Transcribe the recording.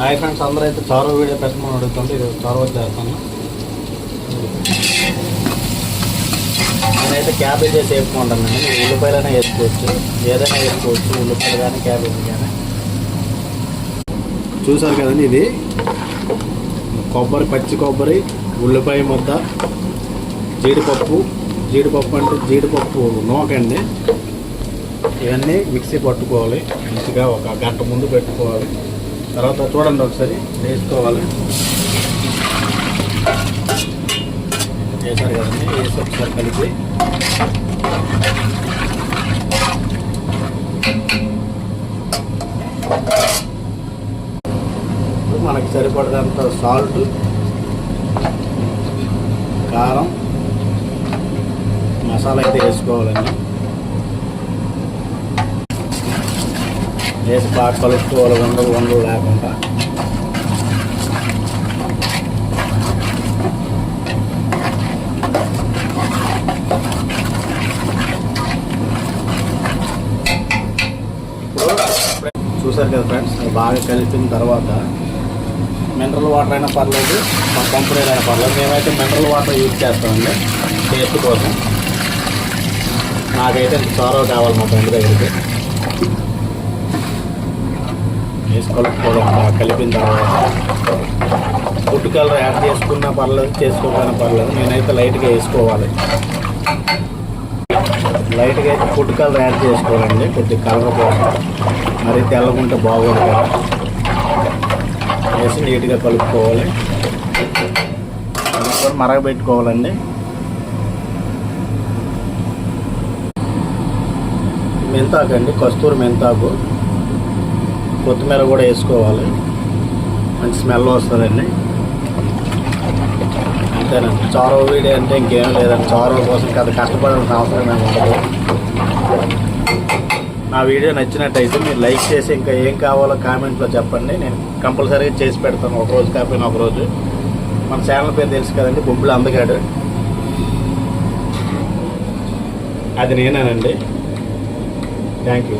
Hi friends అందరూ అయితే చారో video పెట్టమని అడుగుతుంది. ఇది చారో చేస్తాను. నేనైతే క్యాబేజ్ వేసి వేసుకుంటానండి మీరు ఉల్లిపాయలైనా వేసుకోవచ్చు. ఏదైనా వేసుకోవచ్చు. ఉల్లిపాయలు కానీ క్యాబేజ్ కానీ. చూసారు కదండి ఇది? కొబ్బరి పచ్చి కొబ్బరి ఉల్లిపాయ ముద్ద జీడిపప్పు. జీడిపప్పు అంటే జీడిపప్పు నూకండి. ఇవన్నీ మిక్సీ పట్టుకోవాలి. మంచిగా ఒక గంట ముందు పెట్టుకోవాలి. తర్వాత చూడండి ఒకసారి వేసుకోవాలి వేసారు కదండి వేసి ఒకసారి కలిపి. మనకి సరిపడదంత సాల్ట్ కారం మసాలా అయితే వేసుకోవాలండి. దేశ బాగా కలుపుకోవాలి వందలు వందలు లేకుండా. చూసారు కదా ఫ్రెండ్స్ బాగా కలిపిన తర్వాత మినరల్ వాటర్ అయినా పర్లేదు మా కంపెనీ అయినా పర్లేదు మేమైతే మినరల్ వాటర్ యూజ్ చేస్తామండి టేస్ట్ కోసం. నాకైతే సారో కావాలి మా ఫ్రెండ్ దగ్గరికి వేసి కలుపుకోవడం కలిపిన తర్వాత ఫుడ్ కలర్ యాడ్ చేసుకున్నా పర్లేదు చేసుకోకపోయినా పర్లేదు. నేనైతే లైట్గా వేసుకోవాలి. లైట్గా అయితే ఫుడ్ కలర్ యాడ్ చేసుకోవాలండి. కొద్దిగా కలర్ కోసం. మరి తెల్లకుంటే బాగోదు కదా. వేసి నీట్గా కలుపుకోవాలి. మరగబెట్టుకోవాలండి. మెంతాకు అండి కస్తూరి మెంతాకు. కొత్తిమీర కూడా వేసుకోవాలి. మంచి స్మెల్ వస్తుందండి. అంతేనండి. చారో వీడియో అంటే ఇంకేం లేదండి. చారో కోసం కదా కష్టపడాల్సిన అవసరం ఏమి ఉండదు. నా వీడియో నచ్చినట్టయితే మీరు లైక్ చేసి ఇంకా ఏం కావాలో కామెంట్లో చెప్పండి. నేను కంపల్సరీగా చేసి పెడతాను. ఒకరోజు కాకపోయినా ఒకరోజు మన ఛానల్ పేరు తెలుసు కదండి. బొబ్బులు అందగాడు. అది నేనేనండి. Thank you